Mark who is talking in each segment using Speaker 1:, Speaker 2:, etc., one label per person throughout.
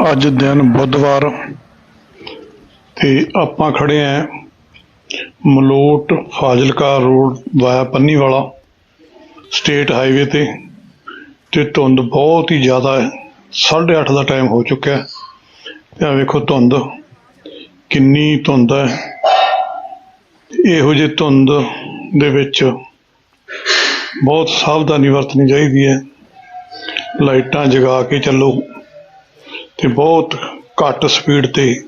Speaker 1: ਅੱਜ ਦਿਨ ਬੁੱਧਵਾਰ ਤੇ ਆਪਾਂ ਖੜੇ ਆਂ Malout Fazilka road via Panniwala state highway ਤੇ ਤੇ ਧੁੰਦ ਬਹੁਤ ਹੀ ਜ਼ਿਆਦਾ ਹੈ। 8:30 ਦਾ ਟਾਈਮ ਹੋ ਚੁੱਕਿਆ ਹੈ। ਤੇ ਆ ਵੇਖੋ ਧੁੰਦ, ਕਿੰਨੀ ਧੁੰਦ ਹੈ। ਇਹੋ ਜਿਹੇ ਧੁੰਦ ਦੇ ਵਿੱਚ ਬਹੁਤ ਸਾਵਧਾਨੀ ਵਰਤਣੀ ਚਾਹੀਦੀ ਹੈ। ਲਾਈਟਾਂ ਜਗਾ ਕੇ ਚੱਲੋ। ਤੇ ਬਹੁਤ ਘੱਟ ਸਪੀਡ ਤੇ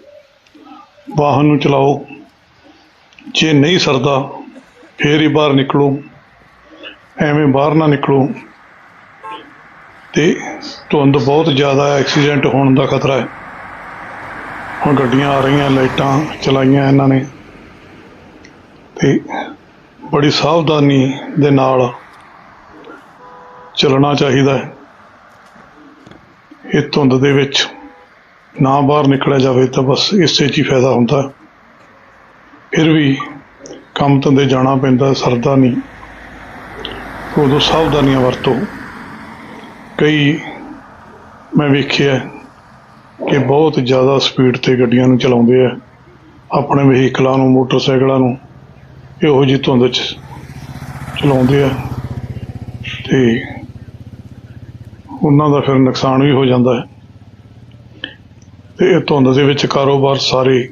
Speaker 1: ਵਾਹਨ ਨੂੰ ਚਲਾਓ। ਜੇ ਨਹੀਂ ਸਰਦਾ, ਫੇਰ ਹੀ ਬਾਹਰ ਨਿਕਲੋ। ਐਵੇਂ ਬਾਹਰ ਨਾ ਨਿਕਲੋ। ਤੇ ਧੁੰਦ ਬਹੁਤ ਜ਼ਿਆਦਾ ਐਕਸੀਡੈਂਟ ਹੋਣ ਦਾ ਖਤਰਾ ਹੈ। ਹੁਣ ਗੱਡੀਆਂ ਆ ਰਹੀਆਂ, ਲਾਈਟਾਂ ਚਲਾਈਆਂ ਇਹਨਾਂ ਨੇ। ਤੇ ਬੜੀ ਸਾਵਧਾਨੀ ਦੇ ਨਾਲ ਚੱਲਣਾ ਚਾਹੀਦਾ ਹੈ। ਇਹ ਧੁੰਦ ਦੇ ਵਿੱਚ ਨਾ ਬਾਹਰ ਨਿਕਲਿਆ ਜਾਵੇ ਤਾਂ ਬਸ ਇਸੇ 'ਚ ਹੀ ਫਾਇਦਾ ਹੁੰਦਾ। ਫਿਰ ਵੀ ਕੰਮ ਧੰਦੇ ਜਾਣਾ ਪੈਂਦਾ, ਸਰਦਾ ਨਹੀਂ। ਉਦੋਂ ਸਾਵਧਾਨੀਆਂ ਵਰਤੋ। ਕਈ ਮੈਂ ਵੇਖਿਆ ਕਿ ਬਹੁਤ ਜ਼ਿਆਦਾ ਸਪੀਡ ਤੇ ਗੱਡੀਆਂ ਨੂੰ ਚਲਾਉਂਦੇ ਆ। ਆਪਣੇ ਵਹੀਕਲਾਂ ਨੂੰ, ਮੋਟਰਸਾਈਕਲਾਂ ਨੂੰ, ਇਹੋ ਜਿਹੀ ਧੁੰਦ 'ਚ ਚਲਾਉਂਦੇ ਆ। ਤੇ ਉਹਨਾਂ ਦਾ ਫਿਰ ਨੁਕਸਾਨ ਵੀ ਹੋ ਜਾਂਦਾ। ਹੈ ਤੇ ਇਹ ਧੁੰਦ ਦੇ ਵਿੱਚ ਕਾਰੋਬਾਰ ਸਾਰੇ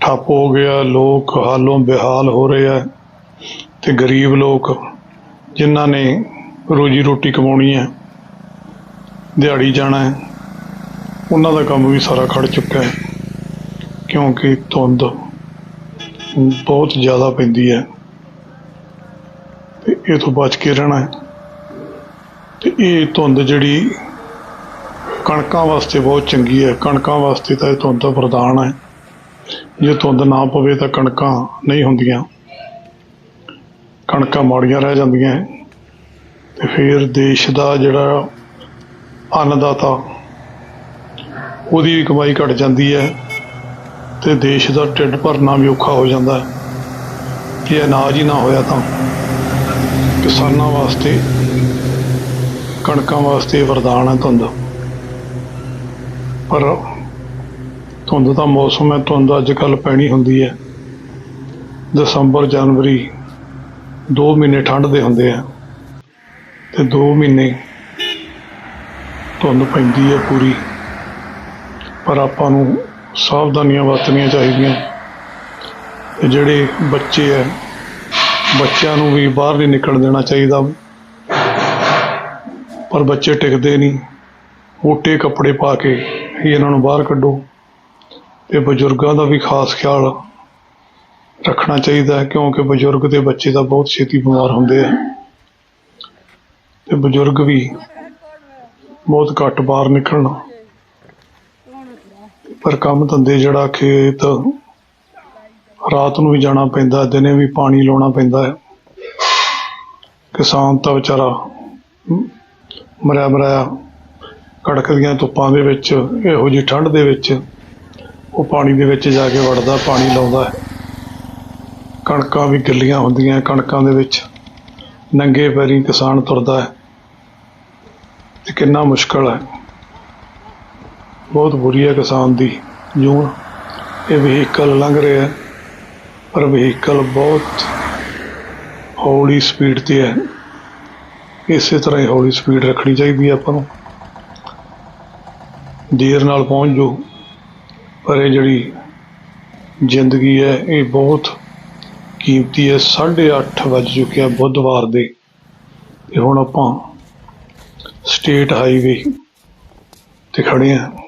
Speaker 1: ਠੱਪ ਹੋ ਗਿਆ। ਲੋਕ ਹਾਲੋਂ ਬੇਹਾਲ ਹੋ ਰਹੇ ਆ ਤੇ ਗਰੀਬ ਲੋਕ ਜਿਨ੍ਹਾਂ ਨੇ ਰੋਜੀ ਰੋਟੀ ਕਮਾਉਣੀ ਹੈ, ਦਿਹਾੜੀ ਜਾਣਾ ਹੈ, ਉਹਨਾਂ ਦਾ ਕੰਮ ਵੀ ਸਾਰਾ ਖੜ ਚੁੱਕਾ ਹੈ ਕਿਉਂਕਿ ਧੁੰਦ ਬਹੁਤ ਜ਼ਿਆਦਾ ਪੈਂਦੀ ਹੈ ਤੇ ਇਹ ਤੋਂ ਬਚ ਕੇ ਰਹਿਣਾ ਹੈ ਤੇ ਇਹ ਧੁੰਦ ਜਿਹੜੀ ਕਣਕਾਂ ਵਾਸਤੇ ਬਹੁਤ ਚੰਗੀ ਹੈ। ਕਣਕਾਂ ਵਾਸਤੇ ਤਾਂ ਇਹ ਧੁੰਦ ਵਰਦਾਨ ਹੈ। ਜੇ ਧੁੰਦ ਨਾ ਪਵੇ ਤਾਂ ਕਣਕਾਂ ਨਹੀਂ ਹੁੰਦੀਆਂ। ਕਣਕਾਂ ਮਾੜੀਆਂ ਰਹਿ ਜਾਂਦੀਆਂ ਹੈ। ਤੇ ਫਿਰ ਦੇਸ਼ ਦਾ ਜਿਹੜਾ ਅੰਨਦਾਤਾ, ਉਹਦੀ ਵੀ ਕਮਾਈ ਘਟ ਜਾਂਦੀ ਹੈ ਤੇ ਦੇਸ਼ ਦਾ ਢਿੱਡ ਭਰਨਾ ਵੀ ਔਖਾ ਹੋ ਜਾਂਦਾ ਹੈ। ਜੇ ਅਨਾਜ ਹੀ ਨਾ ਹੋਇਆ ਤਾਂ ਕਿਸਾਨਾਂ ਵਾਸਤੇ, ਕਣਕਾਂ ਵਾਸਤੇ ਵਰਦਾਨ ਹੈ ਧੁੰਦ। ਪਰ ਧੁੰਦ ਦਾ ਮੌਸਮ ਹੈ, ਧੁੰਦ ਅੱਜ ਕੱਲ ਪੈਣੀ ਹੁੰਦੀ ਹੈ। ਦਸੰਬਰ, ਜਨਵਰੀ 2 ਮਹੀਨੇ ਠੰਡ ਦੇ ਹੁੰਦੇ ਆ ਤੇ 2 ਮਹੀਨੇ ਧੁੰਦ ਪੈਂਦੀ ਹੈ ਪੂਰੀ। ਪਰ ਆਪਾਂ ਨੂੰ ਸਾਵਧਾਨੀਆਂ ਵਰਤਣੀਆਂ ਚਾਹੀਦੀਆਂ। ਤੇ ਜਿਹੜੇ ਬੱਚੇ ਹੈ, ਬੱਚਿਆਂ ਨੂੰ ਵੀ ਬਾਹਰ ਨਹੀਂ ਨਿਕਲਣ ਦੇਣਾ ਚਾਹੀਦਾ। ਪਰ ਬੱਚੇ ਟਿਕਦੇ ਨਹੀਂ। ਮੋਟੇ ਕੱਪੜੇ ਪਾ ਕੇ ਹੀ ਇਹਨਾਂ ਨੂੰ ਬਾਹਰ ਕੱਢੋ। ਤੇ ਬਜ਼ੁਰਗਾਂ ਦਾ ਵੀ ਖਾਸ ਖਿਆਲ ਰੱਖਣਾ ਚਾਹੀਦਾ ਹੈ, ਕਿਉਂਕਿ ਬਜ਼ੁਰਗ ਤੇ ਬੱਚੇ ਤਾਂ ਬਹੁਤ ਛੇਤੀ ਬਿਮਾਰ ਹੁੰਦੇ ਆ। ਤੇ ਬਜ਼ੁਰਗ ਵੀ ਬਹੁਤ ਘੱਟ ਬਾਹਰ ਨਿਕਲਣ। ਪਰ ਕੰਮ ਧੰਦੇ ਜਿਹੜਾ ਖੇਤ, ਰਾਤ ਨੂੰ ਵੀ ਜਾਣਾ ਪੈਂਦਾ, ਦਿਨੇ ਵੀ ਪਾਣੀ ਲਾਉਣਾ ਪੈਂਦਾ ਹੈ। ਕਿਸਾਨ ਤਾਂ ਵਿਚਾਰਾ ਮਰਿਆ ਮਰਿਆ ਕੜਕਦੀਆਂ ਧੁੱਪਾਂ ਦੇ ਵਿੱਚ, ਇਹੋ ਜਿਹੀ ਠੰਡ ਦੇ ਵਿੱਚ, ਉਹ ਪਾਣੀ ਦੇ ਵਿੱਚ ਜਾ ਕੇ ਵੜਦਾ, ਪਾਣੀ ਲਾਉਂਦਾ ਹੈ। ਕਣਕਾਂ ਵੀ ਗਿੱਲੀਆਂ ਹੁੰਦੀਆਂ, ਕਣਕਾਂ ਦੇ ਵਿੱਚ ਨੰਗੇ ਪੈਰੀ ਕਿਸਾਨ ਤੁਰਦਾ ਹੈ। ਤੇ ਕਿੰਨਾ ਮੁਸ਼ਕਲ ਹੈ। ਬਹੁਤ ਬੁਰੀ ਹੈ ਕਿਸਾਨ ਦੀ ਜੂਨ। ਇਹ ਵਹੀਕਲ ਲੰਘ ਰਿਹਾ ਹੈ, ਪਰ ਵਹੀਕਲ ਬਹੁਤ ਹੌਲੀ ਸਪੀਡ ਤੇ ਹੈ। ਇਸੇ ਤਰ੍ਹਾਂ ਹੀ ਹੌਲੀ ਸਪੀਡ ਰੱਖਣੀ ਚਾਹੀਦੀ ਹੈ ਆਪਾਂ ਨੂੰ। ਦੇਰ ਨਾਲ ਪਹੁੰਚ ਜੋ ਪਰ ਇਹ ਜਿਹੜੀ ਜ਼ਿੰਦਗੀ ਹੈ, ਇਹ ਬਹੁਤ ਕੀਮਤੀ ਹੈ। 8:30 ਵੱਜ ਚੁੱਕਿਆ ਬੁੱਧਵਾਰ ਦੇ। ਤੇ ਹੁਣ ਆਪਾਂ ਸਟੇਟ ਹਾਈਵੇ ਤੇ ਖੜੇ ਹਾਂ।